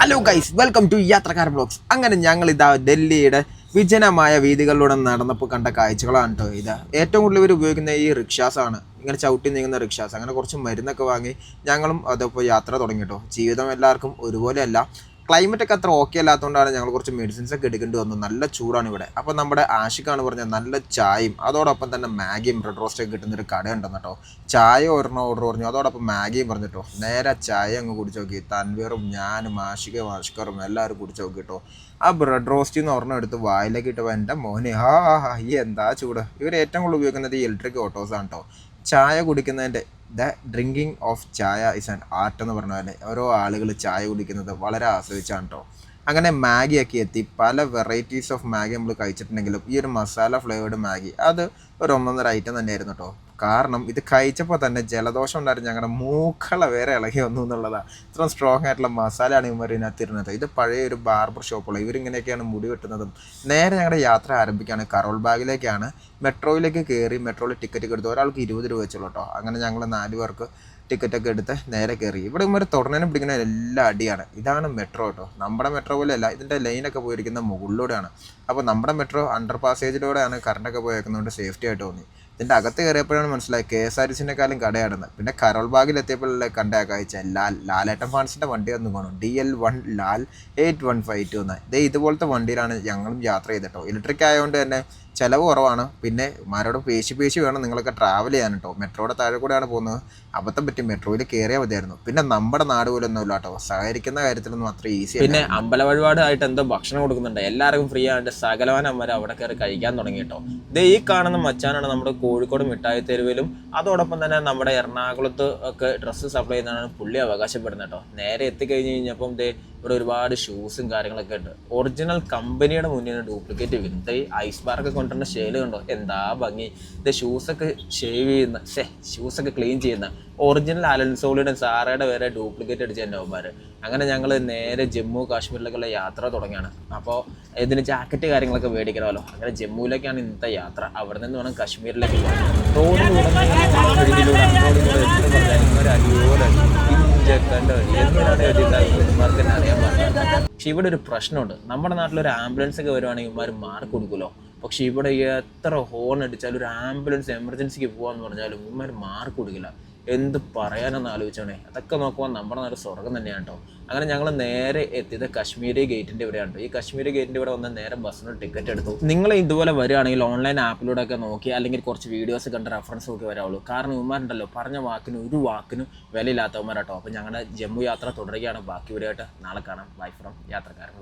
Hello guys welcome to Yathrakkar blogs അങ്ങനെ ഞങ്ങൾ ഇതാ ഡൽഹിയുടെ വിജനമായ വീതികളിലൂടെ നടന്നപ്പോൾ കണ്ട കാഴ്ചകളാണ് കേട്ടോ ഇത്. ഏറ്റവും കൂടുതൽ ഇവർ ഉപയോഗിക്കുന്ന ഈ റിക്ഷാസ് ആണ് ഇങ്ങനെ ചവിട്ടി നീങ്ങുന്ന റിക്ഷാസ്. അങ്ങനെ കുറച്ച് മരുന്നൊക്കെ വാങ്ങി ഞങ്ങളും അതപ്പോൾ യാത്ര തുടങ്ങി കേട്ടോ ജീവിതം എല്ലാവർക്കും ഒരുപോലെയല്ല. ക്ലൈമറ്റ് ഒക്കെ അത്ര ഓക്കെ അല്ലാത്തതുകൊണ്ടാണ് ഞങ്ങൾ കുറച്ച് മെഡിസിൻസ് ഒക്കെ എടുക്കേണ്ടി വന്നു. നല്ല ചൂടാണ് ഇവിടെ. അപ്പോൾ നമ്മുടെ ആഷിക്കാണ് പറഞ്ഞ നല്ല ചായയും അതോടൊപ്പം തന്നെ മാഗിയും റെഡ് റോസ്റ്റ് ഒക്കെ കിട്ടുന്ന ഒരു കടയുണ്ടെന്ന് കേട്ടോ. ചായ ഒരെണ്ണം ഓർഡർ പറഞ്ഞു. അതോടൊപ്പം മാഗിയും പറഞ്ഞിട്ടോ നേരെ ചായ അങ്ങ് കുടിച്ച് നോക്കി. തൻവീറും ഞാനും ആഷികയും ആഷിക്കറും എല്ലാവരും കുടിച്ച് നോക്കി കേട്ടോ. ആ ബ്രെഡ് റോസ്റ്റ് എന്ന് ഒരെണ്ണം എടുത്ത് വായിലേക്ക് ഇട്ടപ്പോൾ എന്റെ മോനെ ഹാ ഹാ ഈ എന്താ ചൂട്? ഇവർ ഏറ്റവും കൂടുതൽ ഉപയോഗിക്കുന്നത് ഇലക്ട്രിക് ഓട്ടോസാണ് കേട്ടോ. ചായ കുടിക്കുന്നതിന്റെ the drinking of chai is an art എന്ന് പറഞ്ഞ പോലെ ഓരോ ആളുകൾ ചായ കുടിക്കുന്നത് വളരെ ആസ്വദിച്ചാണ് കേട്ടോ അങ്ങനെ മാഗിയൊക്കെ എത്തി. പല വെറൈറ്റീസ് ഓഫ് മാഗി നമ്മൾ കഴിച്ചിട്ടുണ്ടെങ്കിലും ഈ ഒരു മസാല ഫ്ലേവേഡ് മാഗി അത് ഒരു ഒന്നൊന്നര ഐറ്റം തന്നെയായിരുന്നു കേട്ടോ കാരണം ഇത് കഴിച്ചപ്പോൾ തന്നെ ജലദോഷം ഉണ്ടായിരുന്നു. ഞങ്ങളുടെ മൂക്കള വേറെ ഇളകി വന്നു എന്നുള്ളതാണ് ഇത്രയും സ്ട്രോങ് ആയിട്ടുള്ള മസാലയാണ് ഇവർ ഇതിനകത്ത് ഇരുന്നത് ഇത് പഴയ ഒരു ബാർബർ ഷോപ്പുള്ള ഇവരിങ്ങനെയൊക്കെയാണ് മുടി വെട്ടുന്നതും. നേരെ ഞങ്ങളുടെ യാത്ര ആരംഭിക്കുകയാണ് കരോൾ ബാഗിലേക്കാണ്. മെട്രോയിലേക്ക് കയറി മെട്രോയിൽ ടിക്കറ്റ് എടുത്തു ഒരാൾക്ക് ഇരുപത് രൂപ വെച്ചുള്ളൂ കേട്ടോ അങ്ങനെ ഞങ്ങൾ നാല് പേർക്ക് ടിക്കറ്റൊക്കെ എടുത്ത് നേരെ കയറി. ഇവിടെ ഒരു തുടർന്നതിന് പിടിക്കുന്ന എല്ലാ അടിയാണ്. ഇതാണ് മെട്രോ കേട്ടോ. നമ്മുടെ മെട്രോ പോലെയല്ല ഇതിന്റെ ലൈനൊക്കെ പോയിരിക്കുന്ന മുകളിലൂടെയാണ്. അപ്പോൾ നമ്മുടെ മെട്രോ അണ്ടർ പാസേജിലൂടെയാണ് കറണ്ടൊക്കെ പോയേക്കുന്നതുകൊണ്ട് സേഫ്റ്റി ആയിട്ട് തോന്നി. ഇതിന്റെ അകത്ത് കയറിയപ്പോഴാണ് മനസ്സിലായി കെ എസ് ആർ ടി സിനെക്കാളും കടയാടുന്നത് പിന്നെ കരോൾ ബാഗിൽ എത്തിയപ്പോഴല്ലേ കണ്ട കാഴ്ച. ലാൽ ലാലേട്ടൻ ഫാൻസിന്റെ വണ്ടി വന്നു പോകണം ഡി എൽ വൺ ലാൽ എയ്റ്റ് വൺ ഫൈവ് ടു എന്ന് ഇതേ ഇതുപോലത്തെ വണ്ടിയിലാണ് ഞങ്ങളും യാത്ര ചെയ്തിട്ടോ ഇലക്ട്രിക് ആയതുകൊണ്ട് തന്നെ ചിലവ് കുറവാണ്. പിന്നെ മാരോട് പേശി പേശി വേണം നിങ്ങളൊക്കെ ട്രാവൽ ചെയ്യാൻ കേട്ടോ മെട്രോയുടെ താഴെ കൂടെയാണ് പോകുന്നത്. അബദ്ധം പറ്റി മെട്രോയിൽ കയറിയാൽ മതിയായിരുന്നു. പിന്നെ നമ്മുടെ നാട് പോലെ ഒന്നുമില്ല കേട്ടോ സഹകരിക്കുന്ന കാര്യത്തിലൊന്നും അത്ര ഈസി പിന്നെ അമ്പല വഴിപാടായിട്ട് എന്തോ ഭക്ഷണം കൊടുക്കുന്നുണ്ട്. എല്ലാവർക്കും ഫ്രീ ആയിട്ട് സകലവാനന്മാർ അവിടെ കയറി കഴിക്കാൻ തുടങ്ങി കേട്ടോ ഇത് ഈ കാണുന്ന മച്ചാനാണ് നമ്മുടെ കോഴിക്കോട് മിഠായി തെരുവിലും അതോടൊപ്പം തന്നെ നമ്മുടെ എറണാകുളത്ത് ഒക്കെ ഡ്രസ്സ് സപ്ലൈ ചെയ്യുന്നതാണ് പുള്ളി അവകാശപ്പെടുന്നത് കേട്ടോ നേരെ എത്തിക്കഴിഞ്ഞ് കഴിഞ്ഞപ്പം ദേ ഇവിടെ ഒരുപാട് ഷൂസും കാര്യങ്ങളൊക്കെ ഉണ്ട്. ഒറിജിനൽ കമ്പനിയുടെ മുന്നിൽ ഡ്യൂപ്ലിക്കേറ്റ് ഈ ഐസ് ബാറൊക്കെ കൊണ്ടുവരുന്ന ഷേൽ കണ്ടോ? എന്താ ഭംഗി. ഇത് ഷൂസൊക്കെ ഷേവ് ചെയ്യുന്ന ഷേ ഷൂസൊക്കെ ക്ലീൻ ചെയ്യുന്ന ഒറിജിനൽ അലൻസോളിയുടെ സാറയുടെ വരെ ഡ്യൂപ്ലിക്കേറ്റ് അടിച്ച നവന്മാർ അങ്ങനെ ഞങ്ങൾ നേരെ ജമ്മു കാശ്മീരിലേക്കുള്ള യാത്ര തുടങ്ങിയാണ് അപ്പോൾ ഇതിന് ജാക്കറ്റ് കാര്യങ്ങളൊക്കെ മേടിക്കണമല്ലോ. അങ്ങനെ ജമ്മുവിലേക്കാണ് ഇന്നത്തെ യാത്ര. അവിടെ നിന്ന് വേണം കാശ്മീരിലേക്ക് റോഡിലൂടെ ഒരു പക്ഷെ ഇവിടെ ഒരു പ്രശ്നമുണ്ട്. നമ്മുടെ നാട്ടിൽ ഒരു ആംബുലൻസ് ഒക്കെ വരുവാണെങ്കിൽ ഇവന്മാർ മാർക്ക് കൊടുക്കുമല്ലോ. പക്ഷെ ഇവിടെ എത്ര ഹോൺ അടിച്ചാലും ഒരു ആംബുലൻസ് എമർജൻസിക്ക് പോവാന്ന് പറഞ്ഞാലും ഇവന്മാർ മാർക്ക് കൊടുക്കില്ല. എന്ത് പറയാനെന്ന് ആലോചിച്ചോണേ. അതൊക്കെ നോക്കുമ്പോൾ നമ്മുടെ നാട് സ്വർഗം തന്നെയാണ് കേട്ടോ അങ്ങനെ ഞങ്ങൾ നേരെ എത്തിയത് കശ്മീരി ഗേറ്റിന്റെ ഇവിടെയാണ്. ഈ കശ്മീരി ഗേറ്റിന്റെ ഇവിടെ വന്ന് നേരെ ബസ്സിന് ടിക്കറ്റ് എടുത്തു. നിങ്ങൾ ഇതുപോലെ വരികയാണെങ്കിൽ ഓൺലൈൻ ആപ്പിലൂടെ ഒക്കെ നോക്കി അല്ലെങ്കിൽ കുറച്ച് വീഡിയോസ് കണ്ട് റെഫറൻസ് നോക്കി വരാവുള്ളൂ. കാരണം ഇവന്മാരുണ്ടല്ലോ പറഞ്ഞ വാക്കിന് ഒരു വാക്കിനും വിലയില്ലാത്തവന്മാരാട്ടോ അപ്പോൾ ഞങ്ങളുടെ ജമ്മു യാത്ര തുടരുകയാണ്. ബാക്കി വീഡിയോ ആയിട്ട് നാളെ കാണാം. ബൈ ഫ്രം യാത്രക്കാരൻ